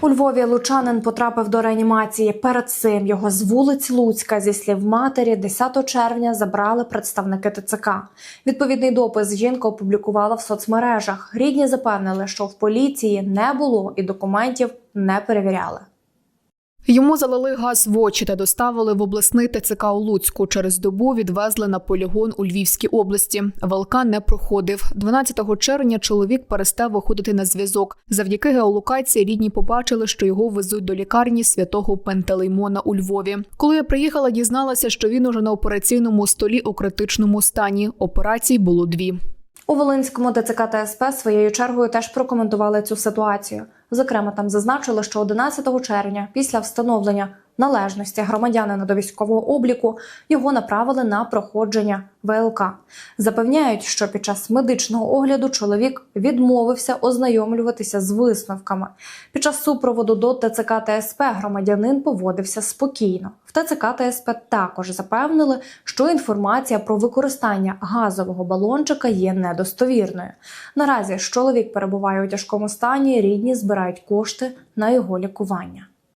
У Львові лучанин потрапив до реанімації. Перед цим його з вулиць Луцька, зі слів матері, 10 червня забрали представники ТЦК. Відповідний допис жінка опублікувала в соцмережах. Рідні запевнили, що в поліції не було і документів не перевіряли. Йому залили газ в очі та доставили в обласний ТЦК у Луцьку. Через добу відвезли на полігон у Львівській області. ВЛК не проходив. 12 червня чоловік перестав виходити на зв'язок. Завдяки геолокації рідні побачили, що його везуть до лікарні святого Пентелеймона у Львові. Коли я приїхала, дізналася, що він уже на операційному столі у критичному стані. Операцій було дві. У Волинському ДЦК та СП своєю чергою теж прокоментували цю ситуацію. Зокрема, там зазначили, що 11 червня, після встановлення належності громадянина до військового обліку, його направили на проходження ВЛК. Запевняють, що під час медичного огляду чоловік відмовився ознайомлюватися з висновками. Під час супроводу до ТЦК та СП громадянин поводився спокійно. В ТЦК та СП також запевнили, що інформація про використання газового балончика є недостовірною. Наразі чоловік перебуває у тяжкому стані, рідні збирають кошти на його лікування.